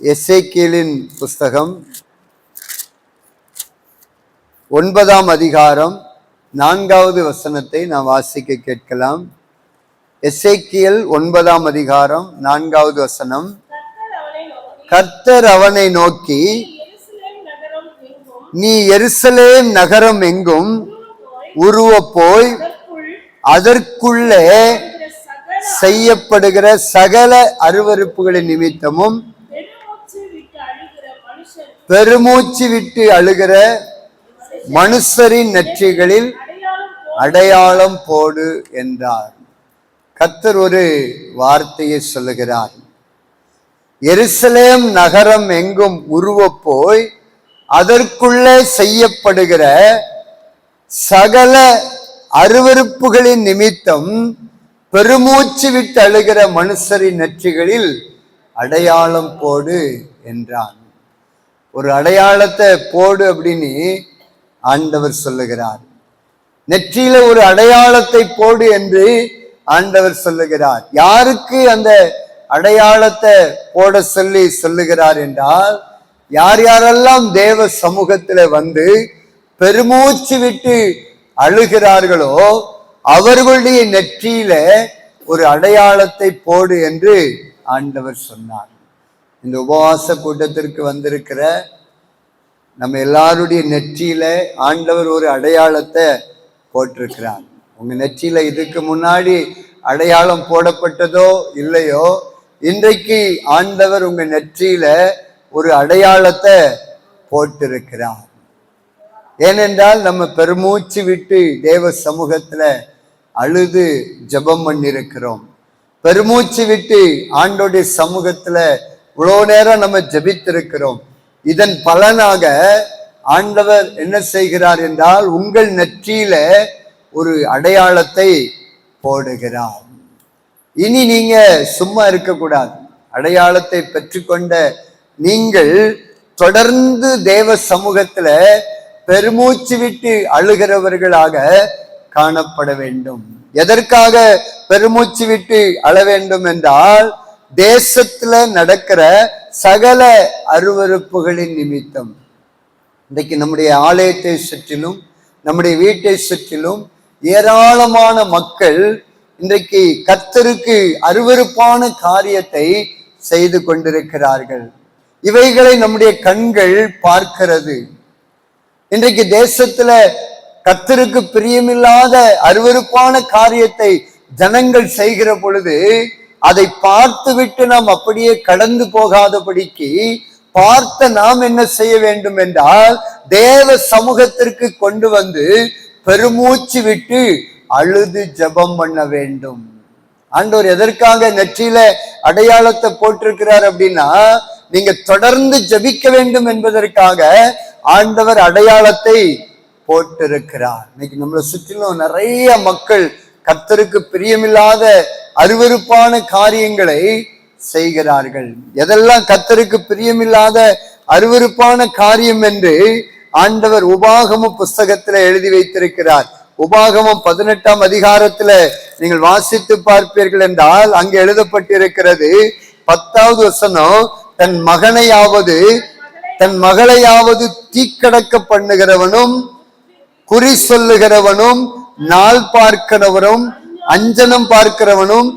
எஸ்ஐகேலின் புஸ்தகம் ஒன்பதாம் அதிகாரம் நான்காவது வசனத்தை நாம் வாசிக்க கேட்கலாம். எசேக்கியல் ஒன்பதாம் அதிகாரம் நான்காவது வசனம். கர்த்தர் அவனை நோக்கி நீ எருசலேம் நகரம் எங்கும் போய் உருவ போய் அதற்குள்ளே செய்யப்படுகிற சகல அருவறுப்புகளின் நிமித்தமும் பெருமூச்சு விட்டு அழுகிற மனுஷன் பெருமூச்சு விட்டு அழுகிற மனுஷரின் நெற்றிகளில் அடையாளம் போடு என்றார். கத்தர் ஒரு வார்த்தையை சொல்லுகிறார். எருசலேம் நகரம் எங்கும் உருவ போய் அதற்குள்ளே செய்யப்படுகிற சகல அருவருப்புகளின் நிமித்தம் பெருமூச்சு விட்டு அழுகிற மனுஷரின் நெற்றிகளில் அடையாளம் போடு என்றான் ஒரு அடையாளத்தை போடு அப்படின்னு ஆண்டவர் சொல்லுகிறார். நெற்றியில ஒரு அடையாளத்தை போடு என்று ஆண்டவர் சொல்லுகிறார். யாருக்கு அந்த அடையாளத்தை போட சொல்லி சொல்லுகிறார் என்றால் யார் யாரெல்லாம் தேவ சமூகத்துல வந்து பெருமூச்சு விட்டு அழுகிறார்களோ அவர்களுடைய நெற்றியில ஒரு அடையாளத்தை போடு என்று ஆண்டவர் சொன்னார். இந்த உபவாச கூட்டத்திற்கு வந்திருக்கிற நம்ம எல்லாருடைய நெற்றியில ஆண்டவர் ஒரு அடையாளத்தை போட்டிருக்கிறார். உங்க நெற்றியில இதுக்கு முன்னாடி அடையாளம் போடப்பட்டதோ இல்லையோ இன்றைக்கு ஆண்டவர் உங்க நெற்றியில ஒரு அடையாளத்தை போட்டிருக்கிறார். ஏனென்றால் நம்ம பெருமூச்சு விட்டு தேவ சமூகத்துல அழுது ஜெபம் பண்ணிருக்கிறோம் பெருமூச்சு விட்டு ஆண்டோடைய சமூகத்துல இவ்வளோ நேரம் நம்ம ஜெபித்திருக்கிறோம். இதன் பலனாக ஆண்டவர் என்ன செய்கிறார் என்றால் உங்கள் நெற்றியில ஒரு அடையாளத்தை போடுகிறார். இனி நீங்க சும்மா இருக்கக்கூடாது. அடையாளத்தை பெற்றுக்கொண்ட நீங்கள் தொடர்ந்து தேவ சமூகத்துல பெருமூச்சு விட்டு அழுகிறவர்களாக காணப்பட வேண்டும். எதற்காக பெருமூச்சு விட்டு அழ வேண்டும் என்றால் தேசத்துல நடக்கிற சகல அருவருப்புகளின் நிமித்தம். இன்றைக்கு நம்முடைய ஆலயத்தை சுற்றிலும் நம்முடைய வீட்டை சுற்றிலும் ஏராளமான மக்கள் இன்றைக்கு கத்தருக்கு அருவருப்பான காரியத்தை செய்து கொண்டிருக்கிறார்கள். இவைகளை நம்முடைய கண்கள் பார்க்கிறது. இன்றைக்கு தேசத்துல கத்தருக்கு பிரியமில்லாத அருவருப்பான காரியத்தை ஜனங்கள் செய்கிற பொழுது அதை பார்த்து விட்டு நாம் அப்படியே கடந்து போகாதபடிக்கு பார்த்த நாம் என்ன செய்ய வேண்டும் என்றால் தேவ சமூகத்திற்கு கொண்டு வந்து பெருமூச்சு விட்டு அழுது ஜெபம் பண்ண வேண்டும். ஆண்டவர் எதற்காக நெற்றியில அடையாளத்தை போட்டிருக்கிறார் அப்படின்னா நீங்க தொடர்ந்து ஜெபிக்க வேண்டும் என்பதற்காக ஆண்டவர் அடையாளத்தை போட்டிருக்கிறார். இன்னைக்கு நம்மளை சுற்றிலும் நிறைய மக்கள் கத்தருக்கு பிரியமில்லாத அருவருப்பான காரியங்களை செய்கிறார்கள். எதெல்லாம் கத்தருக்கு பிரியமில்லாத அருவருப்பான காரியம் என்று ஆண்டவர் உபாகம புஸ்தகத்துல எழுதி வைத்திருக்கிறார். உபாகமம் பதினெட்டாம் அதிகாரத்துல நீங்கள் வாசித்து பார்ப்பீர்கள் என்றால் அங்கு எழுதப்பட்டிருக்கிறது பத்தாவது வசனம் தன் மகனையாவது தன் மகளையாவது தீக்கடக்க பண்ணுகிறவனும் குறி சொல்லுகிறவனும் நாள் பார்க்கிறவனும் அஞ்சனம் பார்க்கிறவனும்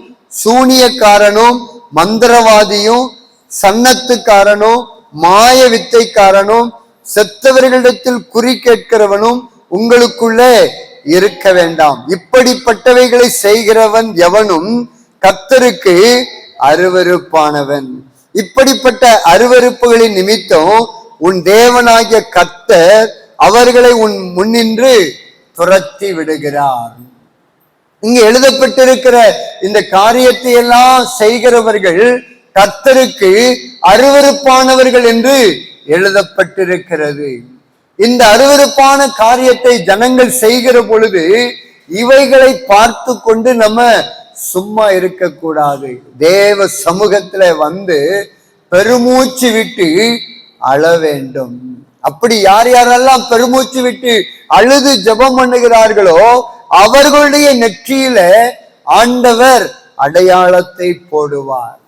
சூனியக்காரனும் மந்திரவாதியும் சன்னத்துக்காரனும் மாய வித்தைக்காரனும் செத்தவர்களிடத்தில் குறி கேட்கிறவனும் உங்களுக்குள்ளே இருக்க வேண்டாம். இப்படிப்பட்டவைகளை செய்கிறவன் எவனும் கத்தருக்கு அருவருப்பானவன். இப்படிப்பட்ட அருவருப்புகளின் நிமித்தம் உன் தேவனாகிய கத்தர் அவர்களை உன் முன்னின்று துரத்தி விடுகிறார். இங்க எழுதப்பட்டிருக்கிற இந்த காரியத்தை எல்லாம் செய்கிறவர்கள் கத்தருக்கு அருவருப்பானவர்கள் என்று எழுதப்பட்டிருக்கிறது. இந்த அருவருப்பான காரியத்தை ஜனங்கள் செய்கிற பொழுது இவைகளை பார்த்து கொண்டு நம்ம சும்மா இருக்கக்கூடாது. தேவ சமூகத்துல வந்து பெருமூச்சு விட்டு அழ வேண்டும். அப்படி யார் யாரெல்லாம் பெருமூச்சு விட்டு அழுது ஜெபம் பண்ணுகிறார்களோ அவர்களுடைய நெற்றியில ஆண்டவர் அடையாளத்தை போடுவார்.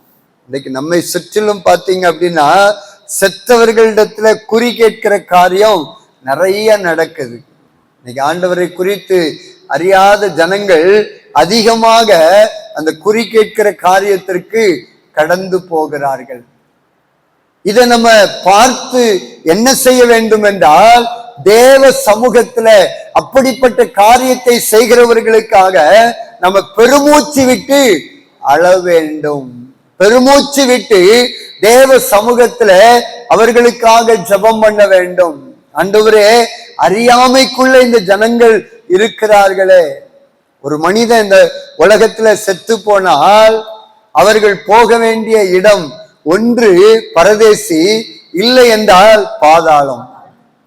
இன்னைக்கு நம்மை சுற்றிலும் பார்த்தீங்க அப்படின்னா செத்தவர்களிடத்துல குறி கேட்கிற காரியம் நிறைய நடக்குது. இன்னைக்கு ஆண்டவரை குறித்து அறியாத ஜனங்கள் அதிகமாக அந்த குறி கேட்கிற காரியத்திற்கு கடந்து போகிறார்கள். இதை நம்ம பார்த்து என்ன செய்ய வேண்டும் என்றால் தேவ சமூகத்துல அப்படிப்பட்ட காரியத்தை செய்கிறவர்களுக்காக நம்ம பெருமூச்சு விட்டு அழ வேண்டும். பெருமூச்சு விட்டு தேவ சமூகத்துல அவர்களுக்காக ஜெபம் பண்ண வேண்டும். அன்றுவரே அறியாமைக்குள்ள இந்த ஜனங்கள் இருக்கிறார்களே. ஒரு மனிதன் இந்த உலகத்துல செத்து போனால் அவர்கள் போக வேண்டிய இடம் ஒன்று பரதேசி இல்லை என்றால் பாதாளம்.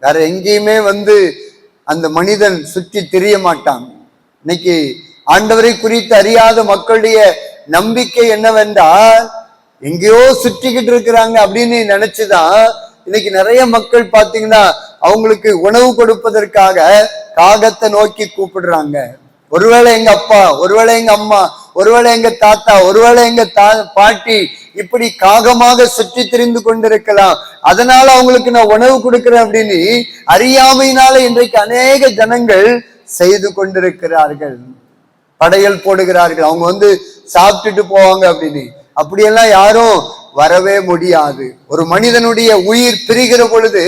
வேற எங்கேயுமே வந்து அந்த மனிதன் சுற்றி தெரிய மாட்டான். இன்னைக்கு ஆண்டவரை குறித்து அறியாத மக்களுடைய நம்பிக்கை என்னவென்றால் எங்கேயோ சுற்றிக்கிட்டு இருக்கிறாங்க அப்படின்னு நினைச்சுதான் இன்னைக்கு நிறைய மக்கள் பாத்தீங்கன்னா அவங்களுக்கு உணவு கொடுப்பதற்காக காகத்தை நோக்கி கூப்பிடுறாங்க. ஒருவேளை எங்க அப்பா ஒருவேளை எங்க அம்மா ஒருவேளை எங்க தாத்தா ஒருவேளை எங்க தா பாட்டி இப்படி காகமாக சுற்றி திரிந்து கொண்டிருக்கலாம். அதனால அவங்களுக்கு நான் உணவு கொடுக்கிறேன் அப்படின்னு அறியாமையினால இன்றைக்கு அநேக ஜனங்கள் செய்து கொண்டிருக்கிறார்கள். படையல் போடுகிறார்கள். அவங்க வந்து சாப்பிட்டுட்டு போவாங்க அப்படின்னு. அப்படியெல்லாம் யாரும் வரவே முடியாது. ஒரு மனிதனுடைய உயிர் பிரிகிற பொழுது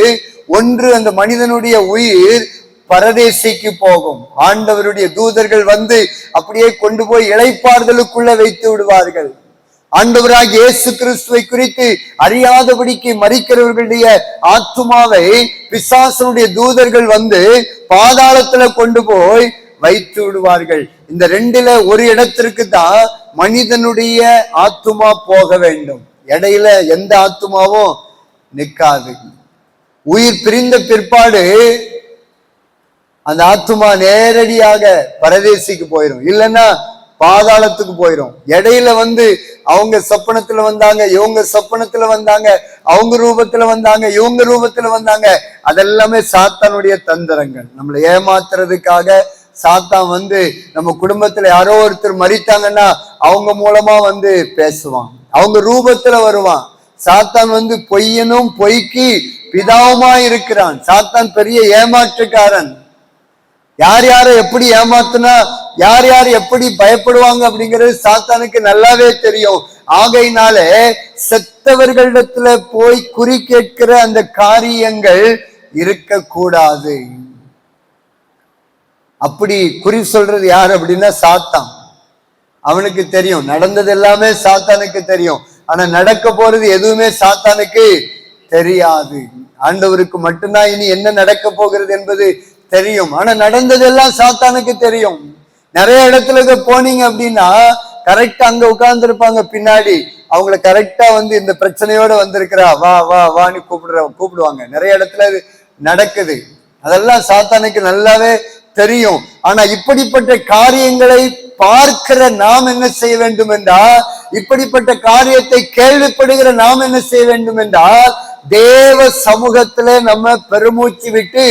ஒன்று அந்த மனிதனுடைய உயிர் பரதேசிக்கு போகும். ஆண்டவருடைய தூதர்கள் வந்து அப்படியே கொண்டு போய் இளைப்பாறுதலுக்குள்ள வைத்து விடுவார்கள். ஆண்டவராக இயேசு கிறிஸ்துவை குறித்து அறியாதபடிக்கு மறிக்கிறவர்களுடைய ஆத்துமாவை பிசாசனுடைய தூதர்கள் வந்து பாதாளத்துல கொண்டு போய் வைத்து விடுவார்கள். இந்த ரெண்டுல ஒரு இடத்திற்கு தான் மனிதனுடைய ஆத்துமா போக வேண்டும். இடையில எந்த ஆத்துமாவும் நிற்காது. உயிர் பிரிந்த பிற்பாடு அந்த ஆத்துமா நேரடியாக பரதேசிக்கு போயிடும் இல்லைன்னா பாதாளத்துக்கு போயிடும் இடையில வந்து அவங்க சொப்பனத்துல வந்தாங்க இவங்க சொப்பனத்துல வந்தாங்க அவங்க ரூபத்துல வந்தாங்க இவங்க ரூபத்துல வந்தாங்க. அதெல்லாமே சாத்தானுடைய தந்திரங்கள். நம்மளை ஏமாத்துறதுக்காக சாத்தான் வந்து நம்ம குடும்பத்துல யாரோ ஒருத்தர் மறித்தாங்கன்னா அவங்க மூலமா வந்து பேசுவான். அவங்க ரூபத்துல வருவான். சாத்தான் வந்து பொய்யனும் பொய்க்கு பிதாவுமா இருக்கிறான். சாத்தான் பெரிய ஏமாற்றுக்காரன். யார் யாரை எப்படி ஏமாத்தினா யார் யார் எப்படி பயப்படுவாங்க அப்படிங்கிறது சாத்தானுக்கு நல்லாவே தெரியும். ஆகையினாலே செத்தவர்களிடத்துல போய் குறி கேட்கிற அந்த காரியங்கள் இருக்கக்கூடாது. அப்படி குறி சொல்றது யார் அப்படின்னா சாத்தான். அவனுக்கு தெரியும். நடந்தது எல்லாமே சாத்தானுக்கு தெரியும். ஆனா நடக்க போறது எதுவுமே சாத்தானுக்கு தெரியாது. ஆண்டவருக்கு மட்டும்தான் இனி என்ன நடக்க போகிறது என்பது தெரியும். ஆனா நடந்ததெல்லாம் சாத்தானுக்கு தெரியும். நிறைய இடத்துல போனீங்க அப்படின்னா கரெக்டா அங்க உட்கார்ந்து இருப்பாங்க பின்னாடி. அவங்கள கரெக்டா வந்து இந்த பிரச்சனையோட வந்திருக்கிறா வா வா வான்னு கூப்பிடுற கூப்பிடுவாங்க. நிறைய இடத்துல அது நடக்குது. அதெல்லாம் சாத்தானுக்கு நல்லாவே தெரியும். ஆனா இப்படிப்பட்ட காரியங்களை பார்க்கிற நாம் என்ன செய்ய வேண்டும் என்றால் இப்படிப்பட்ட காரியத்தை கேள்விப்படுகிற நாம் என்ன செய்ய வேண்டும் என்றால் தேவ சமூகத்திலே நம்ம பெருமூச்சு விட்டு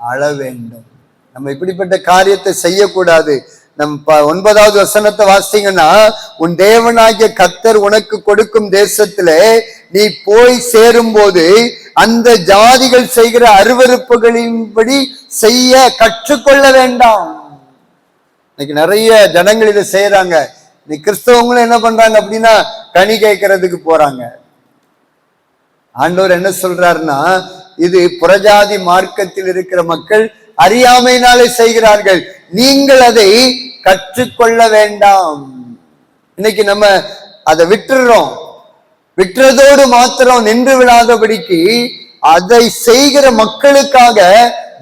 அழ வேண்டும் நம்ம இப்படிப்பட்ட காரியத்தை செய்யக்கூடாது. நம் ப- ஒன்பதாவது வசனத்தை வாசிங்கன்னா உன் தேவனாகிய கத்தர் உனக்கு கொடுக்கும் தேசத்துல நீ போய் சேரும் போது அந்த ஜாதிகள் செய்கிற அருவருப்புகளின்படி செய்ய கற்றுக்கொள்ள வேண்டாம். இன்னைக்கு நிறைய ஜனங்கள் இதை செய்யறாங்க நீ கிறிஸ்தவங்களும் என்ன பண்றாங்க அப்படின்னா கனி கேட்கறதுக்கு போறாங்க. ஆண்டவர் என்ன சொல்றாருன்னா இது புறஜாதி மார்க்கத்தில் இருக்கிற மக்கள் அறியாமையினாலே செய்கிறார்கள். நீங்கள் அதை கற்றுக்கொள்ள வேண்டாம். இன்னைக்கு நம்ம அதை விட்டுறோம். விட்டுறதோடு மாத்திரம் நின்று விடாதபடிக்கு அதை செய்கிற மக்களுக்காக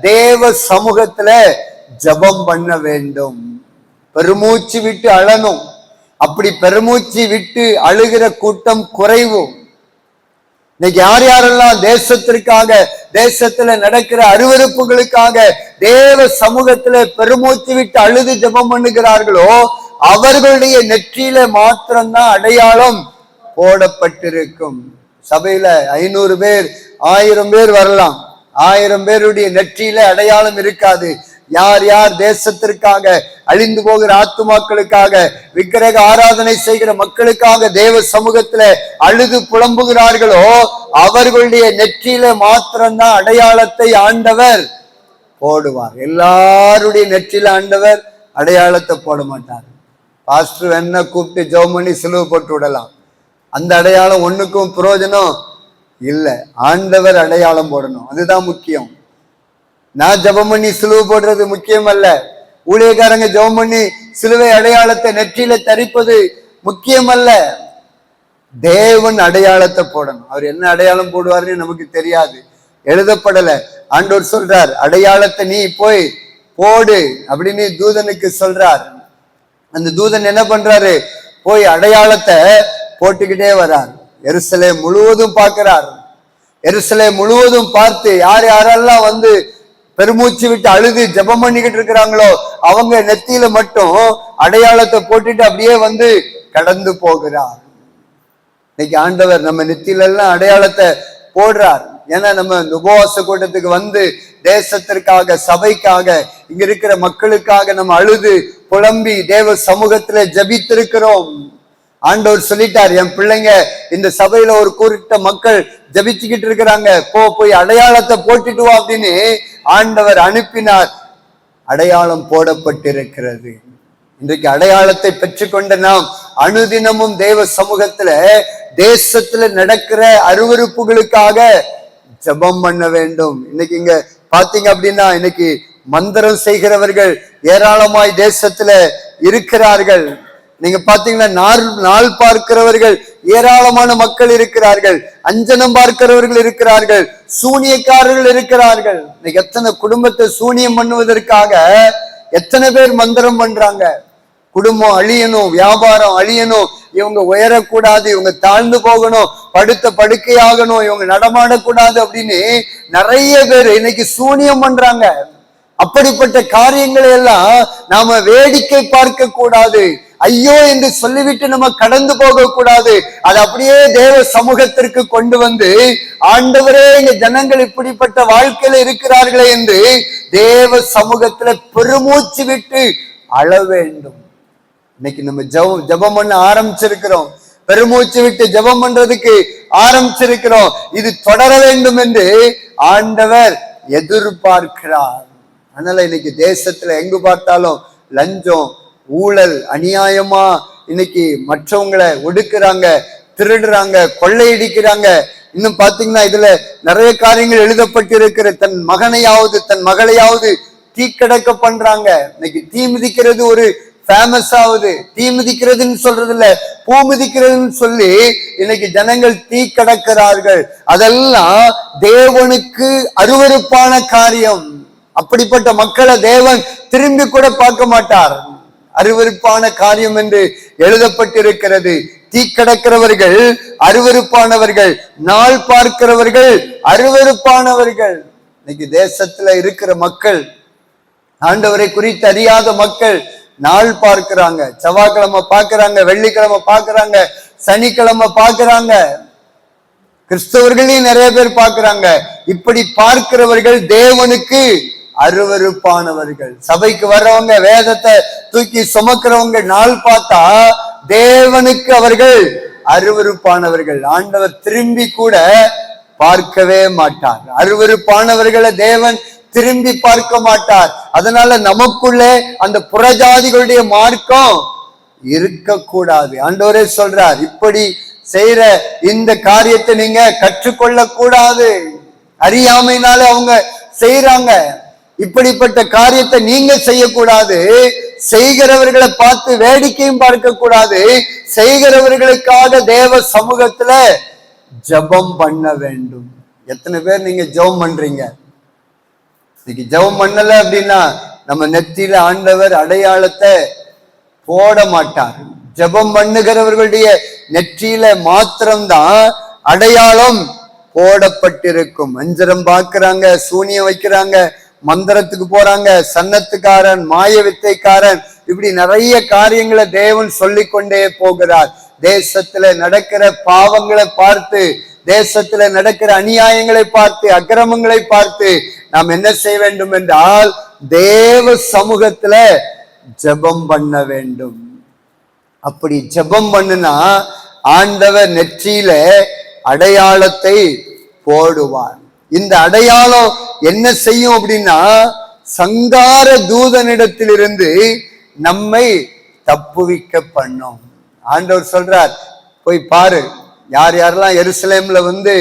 தேவ சமூகத்துல ஜபம் பண்ண வேண்டும். பெருமூச்சு விட்டு அழணும். அப்படி பெருமூச்சு விட்டு அழுகிற கூட்டம் குறைவும் இன்னைக்கு யார் யாரெல்லாம் தேசத்திற்காக தேசத்துல நடக்கிற அருவருப்புகளுக்காக தேவ சமூகத்துல பெருமூச்சு விட்டு அழுது ஜெபம் பண்ணுகிறார்களோ அவர்களுடைய நெற்றியில மாத்திரம்தான் அடையாளம் போடப்பட்டிருக்கும். சபையில ஐநூறு பேர் ஆயிரம் பேர் வரலாம். ஆயிரம் பேருடைய நெற்றியில அடையாளம் இருக்காது. யார் யார் தேசத்திற்காக அழிந்து போகிற ஆத்துமாக்களுக்காக விக்கிரக ஆராதனை செய்கிற மக்களுக்காக தேவ சமூகத்துல அழுது புலம்புகிறார்களோ அவர்களுடைய நெற்றியில மாத்திரம்தான் அடையாளத்தை ஆண்டவர் போடுவார். எல்லாருடைய நெற்றியில ஆண்டவர் அடையாளத்தை போட மாட்டார். பாஸ்டர் என்ன கூப்பிட்டு ஜோமணி பண்ணி சிலுவை போட்டு விடலாம். அந்த அடையாளம் ஒண்ணுக்கும் பிரயோஜனம் இல்லை. ஆண்டவர் அடையாளம் போடணும். அதுதான் முக்கியம். நான் ஜெபம் பண்ணி சிலுவை போடுறது முக்கியம் அல்ல ஊழியக்காரங்க ஜெபம் பண்ணி சிலுவை அடையாளத்தை நெற்றியில தரிப்பது முக்கியம் அல்ல தேவன் அடையாளத்தை போடணும். அவர் என்ன அடையாளம் போடுவாருன்னு நமக்கு தெரியாது. எழுதப்படல. ஆண்டோர் சொல்றார் அடையாளத்தை நீ போய் போடு அப்படின்னு தூதனுக்கு சொல்றார். அந்த தூதன் என்ன பண்றாரு? போய் அடையாளத்தை போட்டுக்கிட்டே வரார். எருசலே முழுவதும் பார்க்கிறார். எருசலே முழுவதும் பார்த்து யார் யாரெல்லாம் வந்து பெருமூச்சு விட்டு அழுது ஜெபம் பண்ணிக்கிட்டு இருக்கிறாங்களோ அவங்க நெத்தியில மட்டும் அடையாளத்தை போட்டுட்டு அப்படியே வந்து கடந்து போகிறார். இன்னைக்கு ஆண்டவர் நம்ம நெத்தியில எல்லாம் அடையாளத்தை போடுறார். ஏன்னா நம்ம இந்த உபவாச கூட்டத்துக்கு வந்து தேசத்திற்காக சபைக்காக இங்க இருக்கிற மக்களுக்காக நம்ம அழுது புலம்பி தேவ சமூகத்துல ஜபித்திருக்கிறோம். ஆண்டவர் சொல்லிட்டார் என் பிள்ளைங்க இந்த சபையில ஒரு குறிப்பிட்ட மக்கள் ஜபிச்சுக்கிட்டு இருக்கிறாங்க. போ போய் அடையாளத்தை போட்டுட்டு வா அப்படின்னு ஆண்டவர் அனுப்பினார். அடையாளம் போடப்பட்டிருக்கிறது. இன்றைக்கு அடையாளத்தை பெற்றுக்கொண்ட நாம் அனுதினமும் தேவ சமூகத்துல தேசத்துல நடக்கிற அருவருப்புகளுக்காக ஜெபம் பண்ண வேண்டும். இன்னைக்கு இங்க பாத்தீங்க அப்படின்னா இன்னைக்கு மந்திரம் செய்கிறவர்கள் ஏராளமாய் தேசத்துல இருக்கிறார்கள். நீங்க பாத்தீங்கன்னா நாள் நாள் பார்க்கிறவர்கள் ஏராளமான மக்கள் இருக்கிறார்கள் அஞ்சனம் பார்க்கிறவர்கள் இருக்கிறார்கள் சூனியக்காரர்கள் இருக்கிறார்கள். இன்னைக்கு எத்தனை குடும்பத்தை சூனியம் பண்ணுவதற்காக எத்தனை பேர் மந்திரம் பண்றாங்க? குடும்பம் அழியணும் வியாபாரம் அழியணும் இவங்க உயரக்கூடாது இவங்க தாழ்ந்து போகணும் படுத்த படுக்கையாகணும் இவங்க நடமாடக்கூடாது அப்படின்னு நிறைய பேர் இன்னைக்கு சூனியம் பண்றாங்க. அப்படிப்பட்ட காரியங்களை எல்லாம் நாம வேடிக்கை பார்க்க கூடாது ஐயோ என்று சொல்லிவிட்டு நம்ம கடந்து போக கூடாது அது அப்படியே தேவ சமூகத்திற்கு கொண்டு வந்து ஆண்டவரே எங்க ஜனங்கள் இப்படிப்பட்ட வாழ்க்கையில இருக்கிறார்களே என்று தேவ சமூகத்துல பெருமூச்சு விட்டு அழ வேண்டும். இன்னைக்கு நம்ம ஜெபம் ஜெபம் பண்ண ஆரம்பிச்சிருக்கிறோம். பெருமூச்சு விட்டு ஜெபம் பண்றதுக்கு ஆரம்பிச்சிருக்கிறோம். இது தொடர வேண்டும் என்று ஆண்டவர் எதிர்பார்க்கிறார். அதனால இன்னைக்கு தேசத்துல எங்கு பார்த்தாலும் லஞ்சம் ஊழல் அநியாயமா இன்னைக்கு மற்றவங்களை ஒடுக்குறாங்க திருடுறாங்க கொள்ளையடிக்கிறாங்க. இன்னும் பாத்தீங்கன்னா இதுல நிறைய காரியங்கள் எழுதப்பட்டிருக்கிற தன் மகனையாவது தன் மகளையாவது தீக்கடக்க பண்றாங்க. இன்னைக்கு தீ மிதிக்கிறது ஒரு ஃபேமஸ் ஆகுது தீ மிதிக்கிறதுன்னு சொல்றது இல்ல பூ மிதிக்கிறதுன்னு சொல்லி இன்னைக்கு ஜனங்கள் தீ கடக்கிறார்கள். அதெல்லாம் தேவனுக்கு அருவருப்பான காரியம். அப்படிப்பட்ட மக்களை தேவன் திரும்பி கூட பார்க்க மாட்டார். அருவருப்பான காரியம் என்று எழுதப்பட்டிருக்கிறது. தீ கடக்கிறவர்கள் அருவருப்பானவர்கள் நாள் பார்க்கிறவர்கள் அருவருப்பானவர்கள். இன்னைக்கு தேசத்துல இருக்கிற மக்கள் ஆண்டவரை குறித்து அறியாத மக்கள் நாள் பார்க்கிறாங்க. செவ்வாய்க்கிழமை பார்க்கிறாங்க வெள்ளிக்கிழமை பார்க்கிறாங்க சனிக்கிழமை பார்க்கிறாங்க. கிறிஸ்தவர்களையும் நிறைய பேர் பார்க்கிறாங்க. இப்படி பார்க்கிறவர்கள் தேவனுக்கு அருவருப்பானவர்கள். சபைக்கு வர்றவங்க வேதத்தை தூக்கி சுமக்கிறவங்க நாள் பார்த்தா தேவனுக்கு அவர்கள் அருவருப்பானவர்கள். ஆண்டவர் திரும்பி கூட பார்க்கவே மாட்டார். அருவருப்பானவர்களை தேவன் திரும்பி பார்க்க மாட்டார். அதனால நமக்குள்ளே அந்த புறஜாதிகளுடைய மார்க்கம் இருக்கக்கூடாது. ஆண்டவரே சொல்றார் இப்படி செய்யற இந்த காரியத்தை நீங்க கற்றுக்கொள்ள கூடாது அறியாமைனால அவங்க செய்யறாங்க இப்படிப்பட்ட காரியத்தை நீங்க செய்யக்கூடாது. செய்கிறவர்களை பார்த்து வேடிக்கையும் பார்க்க கூடாது செய்கிறவர்களுக்காக தேவ சமூகத்துல ஜெபம் பண்ண வேண்டும். எத்தனை பேர் நீங்க ஜெபம் பண்றீங்க? இன்னைக்கு ஜெபம் பண்ணல அப்படின்னா நம்ம நெத்தியில ஆண்டவர் அடையாளத்தை போட மாட்டார். ஜெபம் பண்ணுகிறவர்களுடைய நெற்றியில மாத்திரம்தான் அடையாளம் போடப்பட்டிருக்கும். அஞ்சரம் பாக்குறாங்க சூனியம் வைக்கிறாங்க மந்திரத்துக்கு போறாங்க சன்னத்துக்காரன் மாய வித்தைக்காரன். இப்படி நிறைய காரியங்களை தேவன் சொல்லிக்கொண்டே போகிறார். தேசத்துல நடக்கிற பாவங்களை பார்த்து தேசத்துல நடக்கிற அநியாயங்களை பார்த்து அக்கிரமங்களை பார்த்து நாம் என்ன செய்ய வேண்டும் என்றால் தேவ சமூகத்துல ஜெபம் பண்ண வேண்டும். அப்படி ஜெபம் பண்ணுனா ஆண்டவர் நெற்றியில அடையாளத்தை போடுவார். இந்த அடையாளம் என்ன செய்யும் அப்படின்னா சங்கார தூதனிடத்திலிருந்து நம்மை தப்புவிக்க பண்ணும். ஆண்டவர் சொல்றார் போய் பாரு யார் யாரெல்லாம் எருசலேம்ல வந்து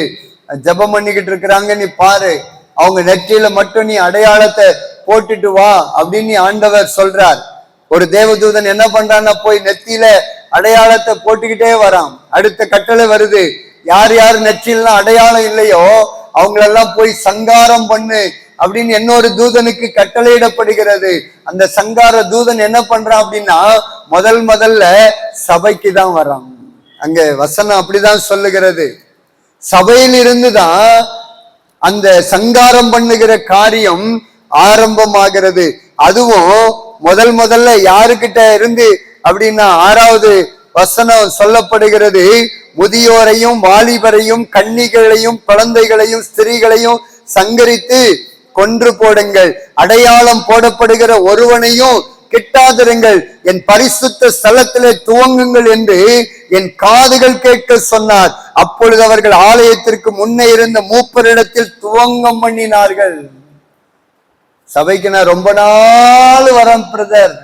ஜெபம் பண்ணிக்கிட்டு இருக்கிறாங்க நீ பாரு. அவங்க நெற்றியில மட்டும் நீ அடையாளத்தை போட்டுட்டு வா அப்படின்னு ஆண்டவர் சொல்றார். ஒரு தேவதூதன் என்ன பண்றான்னா போய் நெத்தியில அடையாளத்தை போட்டுக்கிட்டே வரான். அடுத்த கட்டளை வருது யார் யார் நெற்றிலாம் அடையாளம் இல்லையோ அவங்களெல்லாம் போய் சங்காரம் பண்ணு அப்படின்னு இன்னொரு தூதனுக்கு கட்டளையிடப்படுகிறது. அந்த சங்கார தூதன் என்ன பண்றான் அப்படின்னா முதல் முதல்ல சபைக்கு தான் வரான். அங்க வசனம் அப்படிதான் சொல்லுகிறது. சபையில் இருந்துதான் அந்த சங்காரம் பண்ணுகிற காரியம் ஆரம்பமாகிறது. அதுவும் முதல் முதல்ல யாருக்கிட்ட இருந்து அப்படின்னா ஆறாவது வசனம் சொல்லப்படுகிறது. முதியோரையும் வாலிபரையும் கன்னிகளையும் குழந்தைகளையும் ஸ்திரீகளையும் சங்கரித்து கொன்று போடுங்கள். அடையாளம் போடப்படுகிற ஒருவனையும் கிட்டாதிருங்கள். என் பரிசுத்த ஸ்தலத்திலே துவங்குங்கள் என்று என் காதுகள் கேட்க சொன்னார். அப்பொழுது அவர்கள் ஆலயத்திற்கு முன்னே இருந்த மூப்பரிடத்தில் துவங்கம் பண்ணினார்கள். சபைக்கு நான் ரொம்ப நாள் வரேன் பிரதர்.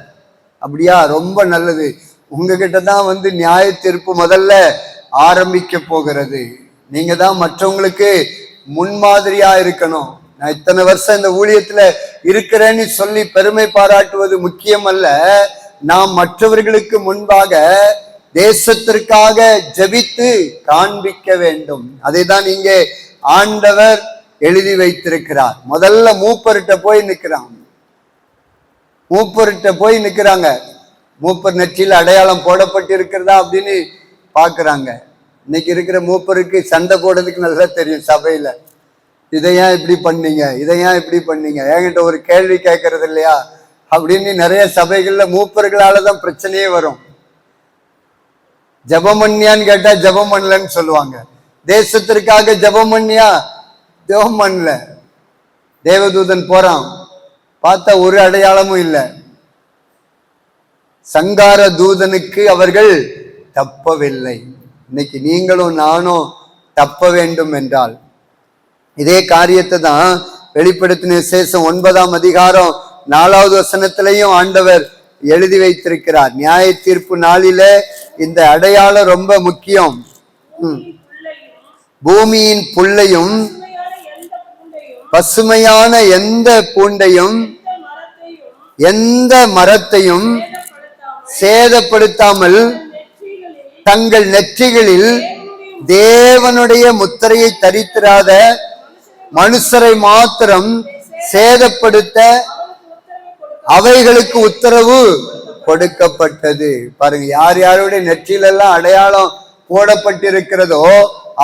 அப்படியா? ரொம்ப நல்லது. உங்ககிட்ட தான் வந்து நியாய தீர்ப்பு முதல்ல ஆரம்பிக்க போகிறது. நீங்க தான் மற்றவங்களுக்கு முன்மாதிரியா இருக்கணும். நான் இத்தனை வருஷம் இந்த ஊழியத்துல இருக்கிறேன்னு சொல்லி பெருமை பாராட்டுவது முக்கியம் அல்ல நாம் மற்றவர்களுக்கு முன்பாக தேசத்திற்காக ஜெபித்து காண்பிக்க வேண்டும். அதை தான் இங்கே ஆண்டவர் எழுதி வைத்திருக்கிறார். முதல்ல மூப்பர்கிட்ட போய் நிற்கிறான் மூப்பர்கிட்ட போய் நிற்கிறாங்க மூப்பர் நெற்றியில் அடையாளம் போடப்பட்டு இருக்கிறதா அப்படின்னு பார்க்குறாங்க. இன்னைக்கு இருக்கிற மூப்பருக்கு சண்டை போடுறதுக்கு நல்லா தெரியும் சபையில. இதை ஏன் இப்படி பண்ணீங்க? இதை ஏன் இப்படி பண்ணீங்க? என்கிட்ட ஒரு கேள்வி கேட்கறது இல்லையா? அப்படின்னு நிறைய சபைகள்ல மூப்பர்களால தான் பிரச்சனையே வரும். ஜபம் பண்ணியான்னு கேட்டா ஜபம் பண்ணலன்னு சொல்லுவாங்க. தேசத்திற்காக ஜபம் பண்ணியா? ஜெபம் பண்ணல. தேவதூதன் போறான். பார்த்தா ஒரு அடையாளமும் இல்லை. சங்கார தூதனுக்கு அவர்கள் தப்பவில்லை. இன்னைக்கு நீங்களும் நானும் தப்ப வேண்டும் என்றால். இதே காரியத்தை தான் வெளிப்படுத்தின விசேஷம் ஒன்பதாம் அதிகாரம் நாலாவது வசனத்திலையும் ஆண்டவர் எழுதி வைத்திருக்கிறார். நியாய தீர்ப்பு நாளில இந்த அடையாளம் ரொம்ப முக்கியம். ம். பூமியின் புல்லையும் பசுமையான எந்த பூண்டையும் எந்த மரத்தையும் சேதப்படுத்தாமல் தங்கள் நெற்றிகளில் தேவனுடைய முத்திரையை தரித்திராத மனுஷரை மாத்திரம் சேதப்படுத்த அவைகளுக்கு உத்தரவு கொடுக்கப்பட்டது. பாருங்க யார் யாருடைய நெற்றியில எல்லாம் அடையாளம் போடப்பட்டிருக்கிறதோ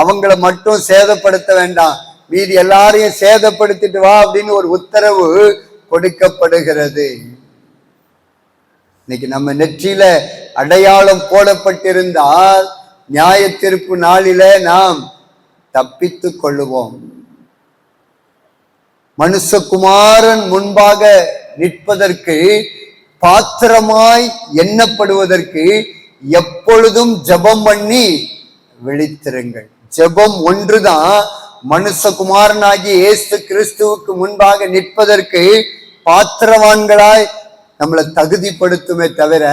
அவங்கள மட்டும் சேதப்படுத்த வேண்டாம். மீதி எல்லாரையும் சேதப்படுத்திட்டு வா அப்படின்னு ஒரு உத்தரவு கொடுக்கப்படுகிறது. இன்னைக்கு நம்ம நெற்றியில அடையாளம் போடப்பட்டிருந்தால் நியாய தீர்ப்பு நாளில நாம் தப்பித்துக் கொள்ளுவோம். மனுஷகுமாரன் முன்பாக நிற்பதற்கு பாத்திரமாய் எண்ணப்படுவதற்கு எப்பொழுதும் ஜெபம் பண்ணி விழித்திருங்கள். ஜெபம் ஒன்றுதான் மனுஷகுமாரனாகி ஏசு கிறிஸ்துவுக்கு முன்பாக நிற்பதற்கு பாத்திரவான்களாய் நம்மளை தகுதிப்படுத்துமே தவிர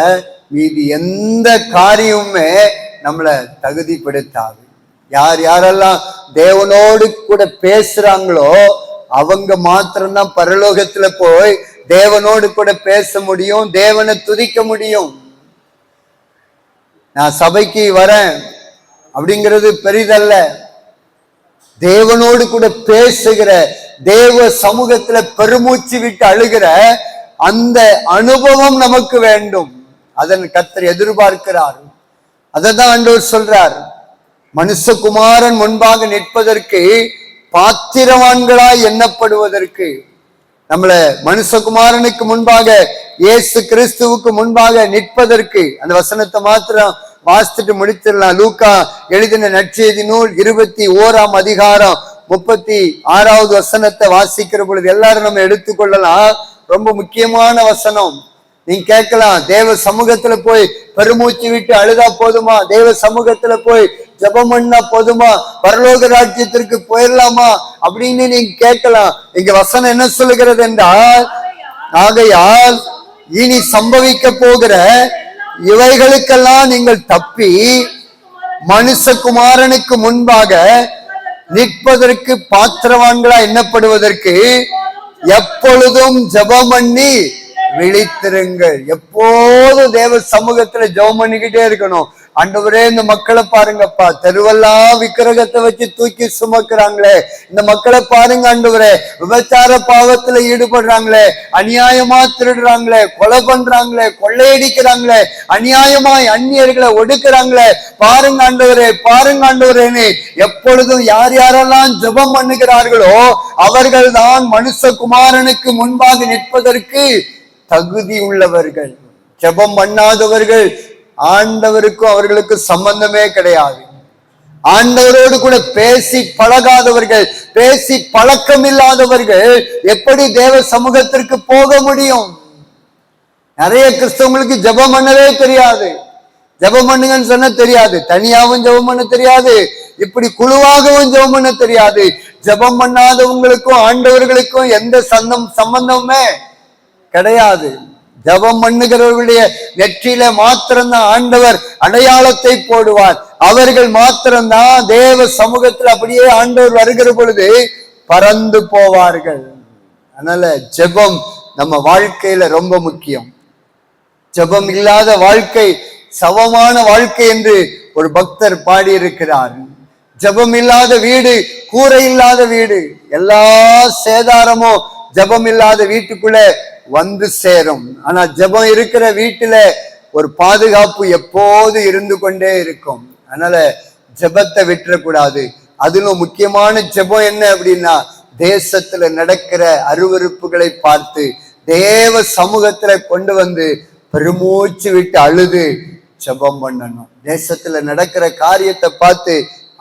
மீதி எந்த காரியமுமே நம்மளை தகுதிப்படுத்தாது. யார் யாரெல்லாம் தேவனோடு கூட பேசுறாங்களோ அவங்க மாத்திரம்தான் பரலோகத்துல போய் தேவனோடு கூட பேச முடியும் தேவனை துதிக்க முடியும். நான் சபைக்கு வரேன் அப்படிங்கிறது பெரிதல்ல. தேவனோடு கூட பேசுகிற தேவ சமூகத்துல பெருமூச்சு விட்டு அழுகிற அந்த அனுபவம் நமக்கு வேண்டும். அதன் கத்தர் எதிர்பார்க்கிறார். அதை தான் ஆண்டவர் சொல்றார். மனுஷகுமாரன் முன்பாக நிற்பதற்கு பாத்திரவான்களாய் எண்ணப்படுவதற்கு. நம்மளை மனுஷகுமாரனுக்கு முன்பாக இயேசு கிறிஸ்துவுக்கு முன்பாக நிற்பதற்கு. அந்த வசனத்தை மாத்திரம் வாசித்துட்டு முடிச்சிடலாம் லூக்கா எழுதின நற்செய்தி நூல் இருபத்தி ஓராம் அதிகாரம் முப்பத்தி ஆறாவது வசனத்தை வாசிக்கிற பொழுது எல்லாரும் நம்ம எடுத்துக்கொள்ளலாம். ரொம்ப முக்கியமான வசனம். நீங்க கேட்கலாம் தேவ சமூகத்துல போய் பெருமூச்சு விட்டு அழுதா போதுமா? தேவ சமூகத்துல போய் ஜெபம் பண்ணா போதுமா? பரலோக ராஜ்யத்திற்கு போயிடலாமா அப்படின்னு நீங்க கேட்கலாம். இங்க வசனம் என்ன சொல்லுகிறது என்றால் ஆகையால் இனி சம்பவிக்க போகிற இவைகளுக்கெல்லாம் நீங்கள் தப்பி மனுஷகுமாரனுக்கு முன்பாக நிற்பதற்கு பாத்திரவான்களா எண்ணப்படுவதற்கு எப்பொழுதும் ஜெபம் பண்ணி விழித்திருங்கள். எப்போதும் தேவ சமூகத்துல ஜெபம் பண்ணிக்கிட்டே இருக்கணும். ஆண்டவரே இந்த மக்களை பாருங்கப்பா. தெருவெல்லாம் விக்கிரகத்தை வச்சு தூக்கி சுமக்குறாங்களே. இந்த மக்களை பாருங்க ஆண்டவரே. விபச்சார பாவத்துல ஈடுபடுறாங்களே. அநியாயமா திருடுறாங்களே. கொலை பண்றாங்களே. கொள்ளையடிக்கிறாங்களே. அநியாயமாய் அந்நியர்களை ஒடுக்குறாங்களே. பாருங்க ஆண்டவரே பாருங்க ஆண்டவரேன்னு எப்பொழுதும் யார் யாரெல்லாம் ஜெபம் பண்ணுகிறார்களோ அவர்கள் தான் மனுஷகுமாரனுக்கு முன்பாக நிற்பதற்கு தகுதி உள்ளவர்கள். ஜெபம் பண்ணாதவர்கள் ஆண்டவருக்கும் அவர்களுக்கு சம்பந்தமே கிடையாது. ஆண்டவரோடு கூட பேசி பழகாதவர்கள் பேசி பழக்கம் இல்லாதவர்கள் எப்படி தேவ சமூகத்திற்கு போக முடியும்? நிறைய கிறிஸ்தவங்களுக்கு ஜெபம் பண்ணவே தெரியாது. ஜெபம் பண்ணுங்கன்னு சொன்ன தெரியாது. தனியாவும் ஜெபம் பண்ண தெரியாது. இப்படி குழுவாகவும் ஜெபம் பண்ண தெரியாது. ஜெபம் பண்ணாதவங்களுக்கும் ஆண்டவர்களுக்கும் எந்த சந்தம் சம்பந்தமுமே கிடையாது. ஜெபம் பண்ணுகிறவர்களுடைய நெற்றியில மாத்திரம்தான் ஆண்டவர் அடையாளத்தை போடுவார். அவர்கள் மாத்திரம்தான் தேவ சமூகத்தில் அப்படியே ஆண்டவர் வருகிற பொழுது பறந்து போவார்கள். அதனால ஜெபம் நம்ம வாழ்க்கையில ரொம்ப முக்கியம். ஜெபம் இல்லாத வாழ்க்கை சவமான வாழ்க்கை என்று ஒரு பக்தர் பாடியிருக்கிறார். ஜெபம் இல்லாத வீடு கூரை இல்லாத வீடு எல்லா சேதாரமும் ஜெபம் இல்லாத வீட்டுக்குள்ள வந்து சேரும். ஆனா ஜெபம் இருக்கிற வீட்டுல ஒரு பாதுகாப்பு எப்போது இருந்து கொண்டே இருக்கும்? அதனால ஜெபத்தை விட்டுறக்கூடாது. அதிலும் முக்கியமான ஜெபம் என்ன அப்படின்னா தேசத்துல நடக்கிற அருவருப்புகளை பார்த்து தேவ சமூகத்துல கொண்டு வந்து பெருமூச்சு விட்டு அழுது ஜெபம் பண்ணணும். தேசத்துல நடக்கிற காரியத்தை பார்த்து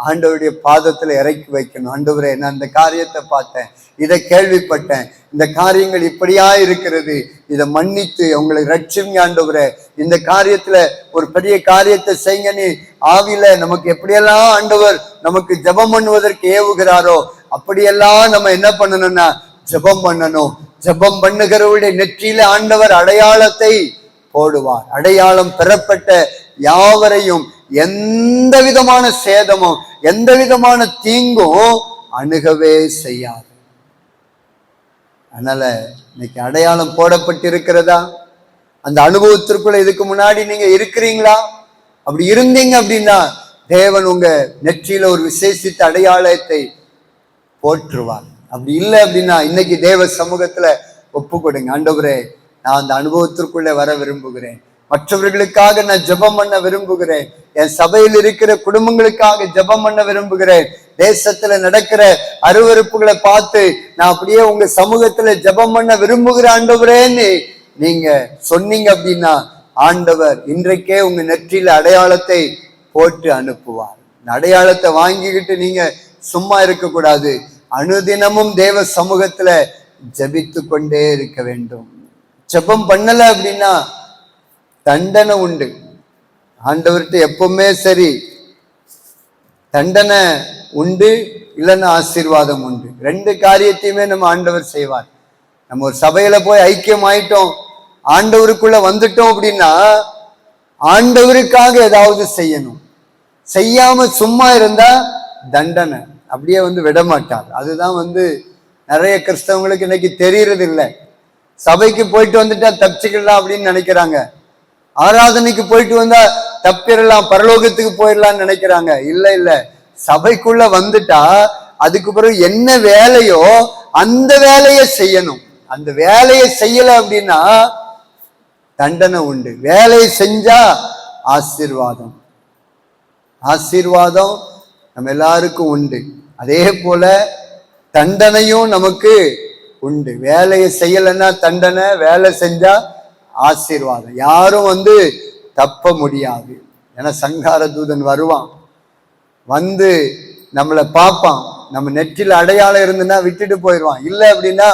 ஆண்டவருடைய பாதத்துல இறக்கி வைக்கணும். ஆண்டவரே நான் இந்த காரியத்தை பார்த்தேன். இதை கேள்விப்பட்டேன். இந்த காரியங்கள் இப்படியா இருக்கிறது? இதை மன்னித்து உங்களை ரட்சிங்க ஆண்டவரே. இந்த காரியத்துல ஒரு பெரிய காரியத்தை செய்யுங்கன்னு ஆவில நமக்கு எப்படியெல்லாம் ஆண்டவர் நமக்கு ஜெபம் பண்ணுவதற்கு ஏவுகிறாரோ அப்படியெல்லாம் நம்ம என்ன பண்ணணும்னா ஜெபம் பண்ணணும். ஜெபம் பண்ணுகிறவருடைய நெற்றியில ஆண்டவர் அடையாளத்தை போடுவார். அடையாளம் பெறப்பட்ட யாவரையும் எந்த விதமான சேதமும் எந்த விதமான தீங்கும் அணுகவே செய்யாது. அதனால இன்னைக்கு அடையாளம் போடப்பட்டிருக்கிறதா? அந்த அனுபவத்திற்குள்ள இதுக்கு முன்னாடி நீங்க இருக்கிறீங்களா? அப்படி இருந்தீங்க அப்படின்னா தேவன் உங்க நெற்றியில ஒரு விசேஷித்த அடையாளத்தை போற்றுவார். அப்படி இல்லை அப்படின்னா இன்னைக்கு தேவ சமூகத்துல ஒப்பு கொடுங்க ஆண்டவரே நான் அந்த அனுபவத்திற்குள்ளே வர விரும்புகிறேன். மற்றவர்களுக்காக நான் ஜெபம் பண்ண விரும்புகிறேன். என் சபையில் இருக்கிற குடும்பங்களுக்காக ஜெபம் பண்ண விரும்புகிறேன். தேசத்துல நடக்கிற அருவருப்புகளை பார்த்து நான் அப்படியே உங்க சமூகத்துல ஜெபம் பண்ண விரும்புகிற ஆண்டவரேன்னு நீங்க சொன்னீங்க அப்படின்னா ஆண்டவர் இன்றைக்கே உங்க நெற்றியில அடையாளத்தை போட்டு அனுப்புவார். அடையாளத்தை வாங்கிக்கிட்டு நீங்க சும்மா இருக்கக்கூடாது. அனுதினமும் தேவ சமூகத்துல ஜெபித்து கொண்டே இருக்க வேண்டும். ஜெபம் பண்ணல அப்படின்னா தண்டனை உண்டு. ஆண்டவர்கிட்ட எப்பவுமே சரி. தண்டனை உண்டு இல்லைன்னா ஆசீர்வாதம் உண்டு. ரெண்டு காரியத்தையுமே நம்ம ஆண்டவர் செய்வார். நம்ம ஒரு சபையில போய் ஐக்கியம் ஆயிட்டோம் ஆண்டவருக்குள்ள வந்துட்டோம் அப்படின்னா ஆண்டவருக்காக ஏதாவது செய்யணும். செய்யாம சும்மா இருந்தா தண்டனை. அப்படியே வந்து விட மாட்டார் அதுதான் வந்து நிறைய கிறிஸ்தவங்களுக்கு இன்னைக்கு தெரியறது இல்லை சபைக்கு போயிட்டு வந்துட்டா தப்பிச்சுக்கலாம் அப்படின்னு நினைக்கிறாங்க. ஆராதனைக்கு போயிட்டு வந்தா தப்பிடலாம் பரலோகத்துக்கு போயிடலாம்னு நினைக்கிறாங்க. இல்ல இல்ல. சபைக்குள்ள வந்துட்டா அதுக்கு பிறகு என்ன வேலையோ அந்த வேலையை செய்யணும். அந்த வேலையை செய்யல அப்படின்னா தண்டனை உண்டு. வேலையை செஞ்சா ஆசீர்வாதம். ஆசீர்வாதம் நம்ம எல்லாருக்கும் உண்டு. அதே போல தண்டனையும் நமக்கு உண்டு. வேலையை செய்யலைன்னா தண்டனை வேலை செஞ்சா ஆசீர்வாதம். யாரும் வந்து தப்ப முடியாது. ஏன்னா சங்கார தூதன் வருவான். வந்து நம்மளை பார்ப்பான். நம்ம நெற்றில் அடையாளம் இருந்துன்னா விட்டுட்டு போயிடுவான். இல்லை அப்படின்னா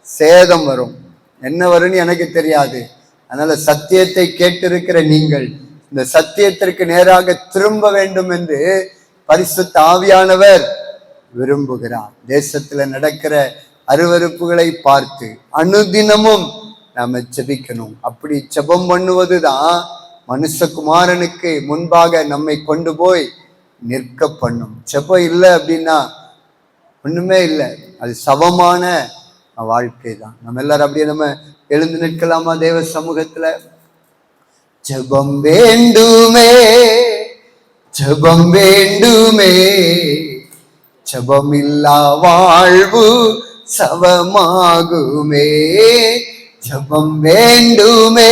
சேதம் வரும். என்ன வரும்னு எனக்கு தெரியாது. அதனால சத்தியத்தை கேட்டிருக்கிற நீங்கள் இந்த சத்தியத்திற்கு நேராக திரும்ப வேண்டும் என்று பரிசுத்த ஆவியானவர் விரும்புகிறார். தேசத்துல நடக்கிற அருவருப்புகளை பார்த்து அனுதினமும் நாம ஜெபிக்கணும். அப்படி ஜெபம் பண்ணுவதுதான் மனுஷகுமாரனுக்கு முன்பாக நம்மை கொண்டு போய் நிற்க பண்ணும் ஜெபம் இல்லை அப்படின்னா ஒண்ணுமே இல்லை. அது சவமான வாழ்க்கை தான் நம்ம எல்லாரும் அப்படியே நம்ம எழுந்து நிற்கலாமா தேவ சமூகத்துல? ஜபம் வேண்டுமே ஜெபம் வேண்டுமே. ஜெபமில்லா வாழ்வு சவமாகுமே. ஜபம் வேண்டுமே.